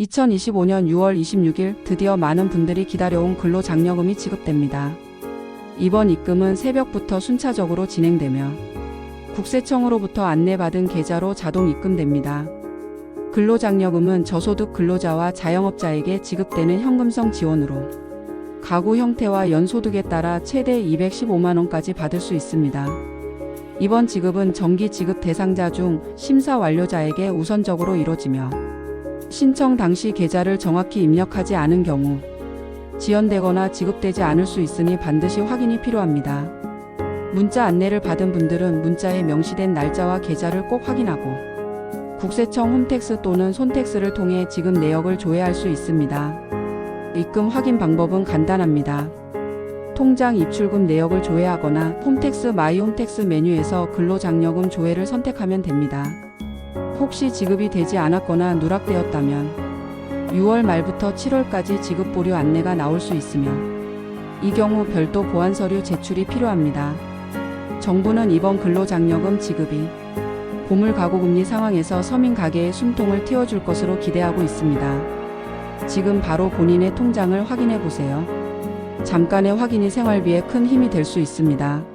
2025년 6월 26일 드디어 많은 분들이 기다려온 근로장려금이 지급됩니다. 이번 입금은 새벽부터 순차적으로 진행되며 국세청으로부터 안내받은 계좌로 자동 입금됩니다. 근로장려금은 저소득 근로자와 자영업자에게 지급되는 현금성 지원으로 가구 형태와 연소득에 따라 최대 215만원까지 받을 수 있습니다. 이번 지급은 정기 지급 대상자 중 심사 완료자에게 우선적으로 이뤄지며 신청 당시 계좌를 정확히 입력하지 않은 경우 지연되거나 지급되지 않을 수 있으니 반드시 확인이 필요합니다. 문자 안내를 받은 분들은 문자에 명시된 날짜와 계좌를 꼭 확인하고 국세청 홈택스 또는 손택스를 통해 지급 내역을 조회할 수 있습니다. 입금 확인 방법은 간단합니다. 통장 입출금 내역을 조회하거나 홈택스 마이 홈택스 메뉴에서 근로장려금 조회를 선택하면 됩니다. 혹시 지급이 되지 않았거나 누락되었다면 6월 말부터 7월까지 지급 보류 안내가 나올 수 있으며 이 경우 별도 보안 서류 제출이 필요합니다. 정부는 이번 근로장려금 지급이 보물 가구 금리 상황에서 서민 가게의 숨통을 틔워줄 것으로 기대하고 있습니다. 지금 바로 본인의 통장을 확인해 보세요. 잠깐의 확인이 생활비에 큰 힘이 될 수 있습니다.